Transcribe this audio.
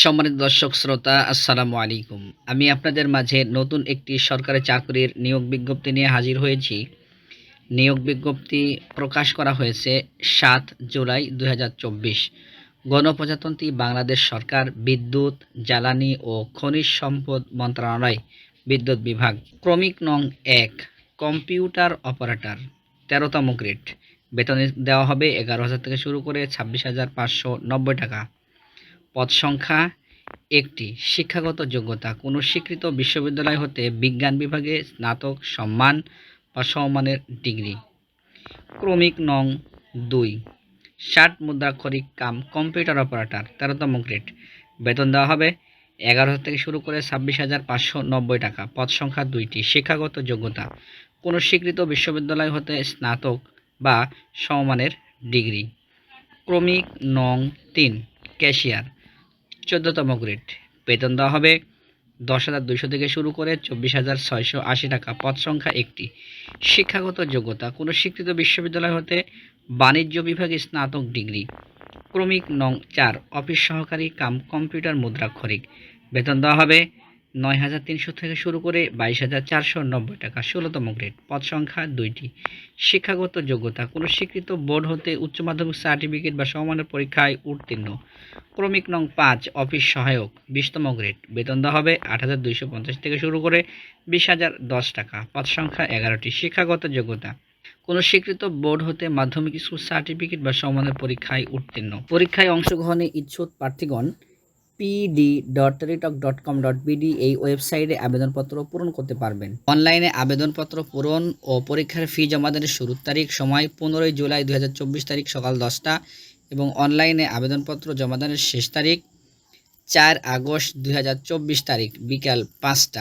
সম্মানিত দর্শক, শ্রোতা, আসসালামু আলাইকুম। আমি আপনাদের মাঝে নতুন একটি সরকারি চাকরির নিয়োগ বিজ্ঞপ্তি নিয়ে হাজির হয়েছি। নিয়োগ বিজ্ঞপ্তি প্রকাশ করা হয়েছে সাত জুলাই দু হাজার চব্বিশ। গণপ্রজাতন্ত্রী বাংলাদেশ সরকার বিদ্যুৎ, জ্বালানি ও খনিজ সম্পদ মন্ত্রণালয়, বিদ্যুৎ বিভাগ। ক্রমিক নং এক, কম্পিউটার অপারেটর, তেরোতম গ্রেড। বেতন দেওয়া হবে এগারো হাজার থেকে শুরু করে ছাব্বিশ হাজার পাঁচশো নব্বই টাকা। পদ সংখ্যা একটি। শিক্ষাগত যোগ্যতা। কোনো স্বীকৃত বিশ্ববিদ্যালয় হতে বিজ্ঞান বিভাগে স্নাতক সম্মান বা সম্মানের ডিগ্রি। ক্রমিক নং দুই। ষাট মুদ্রাক্ষরিক কাম কম্পিউটার অপারেটর, তেরোতম গ্রেড। বেতন দেওয়া হবে এগারো থেকে শুরু করে ছাব্বিশ হাজার পাঁচশো নব্বই টাকা। পদ সংখ্যা দুইটি। শিক্ষাগত যোগ্যতা। কোনো স্বীকৃত বিশ্ববিদ্যালয় হতে স্নাতক বা সমমানের ডিগ্রি। ক্রমিক নং তিন। ক্যাশিয়ার। চোদ্দতম গ্রেড। বেতন দেওয়া হবে দশ হাজার দুইশো থেকে শুরু করে চব্বিশ হাজার ছয়শো আশি টাকা। পদ সংখ্যা একটি। শিক্ষাগত যোগ্যতা। কোনো স্বীকৃত বিশ্ববিদ্যালয় হতে বাণিজ্য বিভাগে স্নাতক ডিগ্রি। ক্রমিক নং চার, অফিস সহকারী কাম কম্পিউটার মুদ্রাক্ষরিক বেতন দেওয়া হবে নয় হাজার তিনশো থেকে শুরু করে বাইশ হাজার চারশো নব্বই টাকা, ষোলোতম গ্রেড। পদ সংখ্যা দুইটি। শিক্ষাগত যোগ্যতা। কোনো স্বীকৃত বোর্ড হতে উচ্চ মাধ্যমিক সার্টিফিকেট বা সমমানের পরীক্ষায় উত্তীর্ণ। ক্রমিক নং পাঁচ, অফিস সহায়ক। বিশতম গ্রেড। বেতন দেওয়া হবে আট হাজার দুইশো পঞ্চাশ থেকে শুরু করে বিশ হাজার দশ টাকা। পদ সংখ্যা এগারোটি। শিক্ষাগত যোগ্যতা। কোনো স্বীকৃত বোর্ড হতে মাধ্যমিক স্কুল সার্টিফিকেট বা সমানের পরীক্ষায় উত্তীর্ণ। পরীক্ষায় অংশগ্রহণে ইচ্ছুক প্রার্থীগণ পিডি ডট রিটক ডট কম ডট বিডি এই ওয়েবসাইটে আবেদনপত্র পূরণ করতে পারবেন। অনলাইনে আবেদনপত্র পূরণ ও পরীক্ষার ফি জমা জমাদানের শুরুর তারিখ সময় পনেরোই জুলাই দু হাজার চব্বিশ তারিখ সকাল দশটা এবং অনলাইনে আবেদনপত্র জমা জমাদানের শেষ তারিখ চার আগস্ট দুই হাজার চব্বিশ তারিখ বিকাল পাঁচটা।